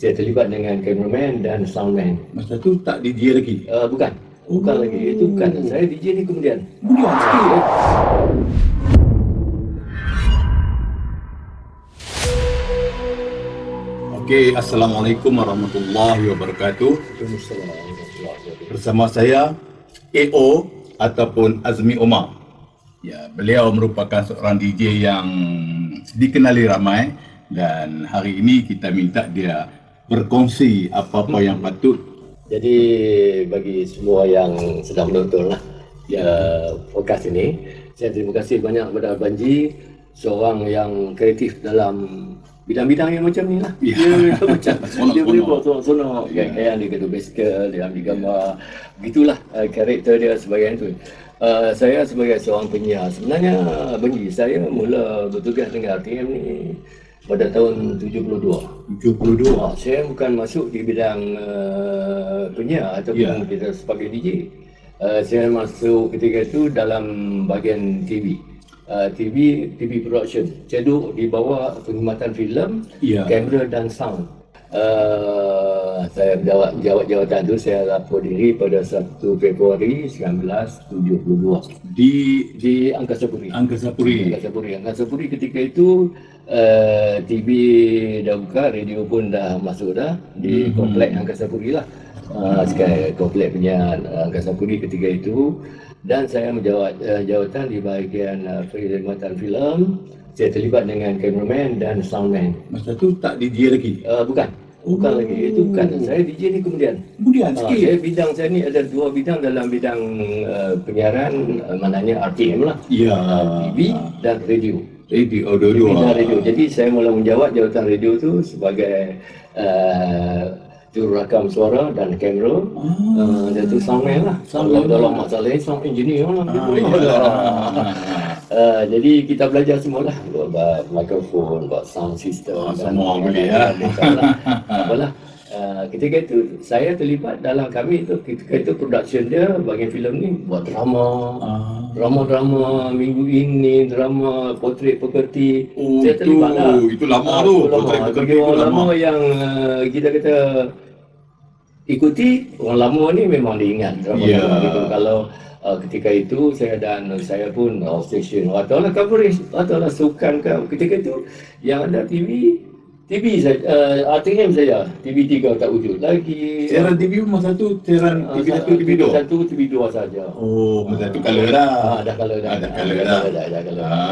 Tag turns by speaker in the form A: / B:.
A: Saya terlibat dengan cameraman dan soundman.
B: Masa tu tak DJ lagi.
A: Uh, bukan. Bukan
B: Oh.
A: lagi. Itu bukan. Saya DJ ni kemudian.
B: Kemudian sikit. Okey, Assalamualaikum warahmatullahi wabarakatuh. Bersama saya AO ataupun Azmi Omar. Ya, beliau merupakan seorang DJ yang dikenali ramai dan hari ini kita minta dia berkongsi apa-apa yang patut
A: Jadi bagi semua yang sedang menonton lah ya, podcast ini, saya terima kasih banyak kepada Banji, seorang yang kreatif dalam bidang-bidang yang macam ni lah.
B: Ya.
A: Dia, dia macam
B: Seronok-seronok.
A: dia boleh buat sonok-sonok, kayak dia kata bicycle, dia ambil gambar, begitulah uh, karakter dia sebagai itu. Uh, saya sebagai seorang penyiar, sebenarnya Banji, saya mula bertugas dengan RTM ni pada tahun 72.
B: 72.
A: Oh, saya bukan masuk di bidang uh, penyiar ataupun
B: Ya.
A: kita sebagai DJ. Uh, saya masuk ketika itu dalam bahagian TV. Uh, TV TV production. Ceduk di bawah perkhidmatan filem,
B: Ya.
A: kamera dan sound. Uh, saya jawab jawab jawatan itu saya lapor diri pada 1 Februari 1972
B: Di
A: di Angkasa Puri.
B: Angkasa Puri.
A: Angkasa Puri. Angkasa Puri ketika itu uh, TV dah buka, radio pun dah masuk dah di komplek Angkasa Puri lah. Uh, sekarang komplek punya uh, Angkasa Puri ketika itu dan saya menjawat uh, jawatan di bahagian uh, perkhidmatan filem. Saya terlibat dengan cameraman dan soundman.
B: Masa tu tak DJ lagi.
A: Uh, bukan. Bukan lagi. Itu bukan. Saya DJ ni kemudian.
B: Kemudian
A: Ah,
B: sikit.
A: saya bidang saya ni ada dua bidang dalam bidang uh, penyiaran uh, maknanya RTM lah.
B: Ya.
A: Uh, TV dan radio.
B: Radio, oh,
A: TV dan radio. Jadi saya mula menjawat jawatan radio tu sebagai uh, jururakam suara dan kamera. Uh, dia tu soundman lah. Kalau dalam masalah ni sound engineer lah. Dia boleh. Uh, jadi kita belajar semua lah buat mikrofon, buat sound system
B: Ah,
A: dan
B: semua boleh, ya.
A: dan- lah. Apalah. Uh, ketika itu saya terlibat dalam kami itu ketika itu production dia bagian filem ni buat drama
B: Ah.
A: Drama-drama minggu ini drama potret pekerti.
B: Oh,
A: saya terlibat
B: itu-
A: lah.
B: itu lama
A: Ah,
B: tu,
A: itu lama.
B: potret pekerti
A: bagi
B: tu
A: orang
B: lama.
A: lama yang uh, kita kata ikuti orang lama ni memang diingat drama drama gitu. Kalau uh, ketika itu saya dan saya pun uh, station. Atau lah coverage atau lah sukan ke ketika itu yang ada TV TV saja uh, RTM saja TV3 tak wujud lagi
B: Siaran TV masa tu siaran
A: Ah,
B: TV satu, TV dua.
A: satu TV2 saja
B: Oh, masa tu color dah.
A: ah dah kalau dah
B: Ah, dah colour dah.
A: dah dah, dah
B: Ah,